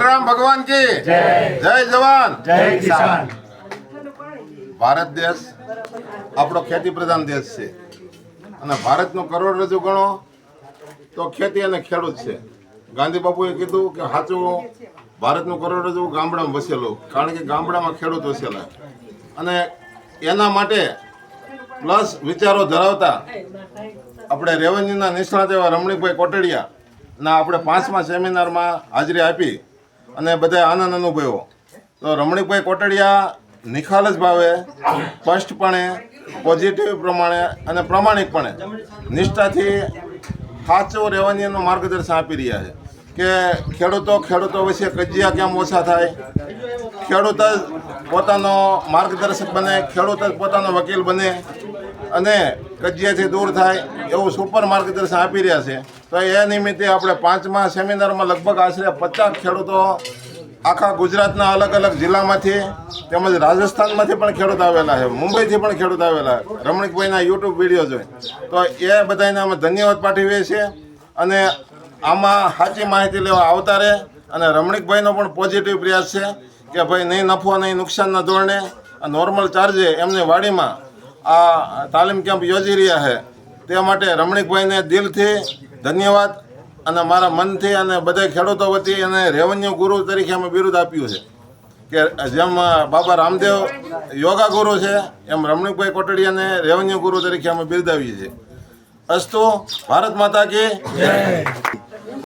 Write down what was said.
બલરામ ભગવાન કી? જય. જવાન. જય કિસાન. ભારત દેશ આપણો ખેતી પ્રધાન દેશ છે. અને ભારતનું કરોડરજ્જુ ગણો તો ખેતી અને ખેડૂત છે. ગાંધી બાપુએ કીધું કે સાચું ભારતનું કરોડરજ્જુ ગામડામાં વસેલું કારણ કે ગામડામાં ખેડૂત વસેલા. અને એના માટે પ્લસ વિચારો ધરાવતા આપણે રેવન્યુના નિષ્ણાત એવા રમણીભાઈ કોટડિયા ના આપણે પાંચમા સેમિનારમાં હાજરી આપી. અને બધા આનંદ અનુભવ્યો. તો રમણીકભાઈ કોટડિયા નિખાલસ ભાવે, સ્પષ્ટપણે પોઝિટિવ પ્રમાણે અને પ્રમાણિકપણે નિષ્ઠાથી સાચો રહેવાની એનું માર્ગદર્શન આપી રહ્યા છે. કે ખેડૂતો ખેડૂતો વિશે કજિયા કેમ ઓછા થાય? ખેડૂત જ પોતાનો માર્ગદર્શક બને, ખેડૂત જ પોતાનો વકીલ બને અને કજિયાથી દૂર થાય એવું સુપર માર્ગદર્શન આપી રહ્યા છે. તો એ નિમિત્તે આપણે પાંચમા સેમિનારમાં લગભગ આશરે પચાસ ખેડૂતો આખા ગુજરાતના અલગ અલગ જિલ્લામાંથી તેમજ રાજસ્થાનમાંથી પણ ખેડૂત આવેલા છે. મુંબઈથી પણ ખેડૂત આવેલા છે. રમણીકભાઈના યુટ્યુબ વીડિયો જોઈ. તો એ બધાને અમે ધન્યવાદ પાઠવીએ છીએ અને આમાં સાચી માહિતી લેવા આવતા રહે અને રમણીકભાઈનો પણ પોઝિટિવ પ્રયાસ છે કે ભાઈ નહીં નફો, નહીં નુકસાનના ધોરણે નોર્મલ ચાર્જે એમની વાડીમાં આ તાલીમ કેમ્પ યોજી રહ્યા છે. તે માટે રમણીકભાઈને દિલથી ધન્યવાદ. અને મારા મનથી અને બધા ખેડૂતો વતી અને રેવન્યુ ગુરુ તરીકે અમે બિરુદ આપ્યું છે. કે જેમ બાબા રામદેવ યોગા ગુરુ છે, એમ રમણીકભાઈ કોટડીયાને રેવન્યુ ગુરુ તરીકે અમે બિરદાવીએ છીએ. અસ્તુ, ભારત માતા કી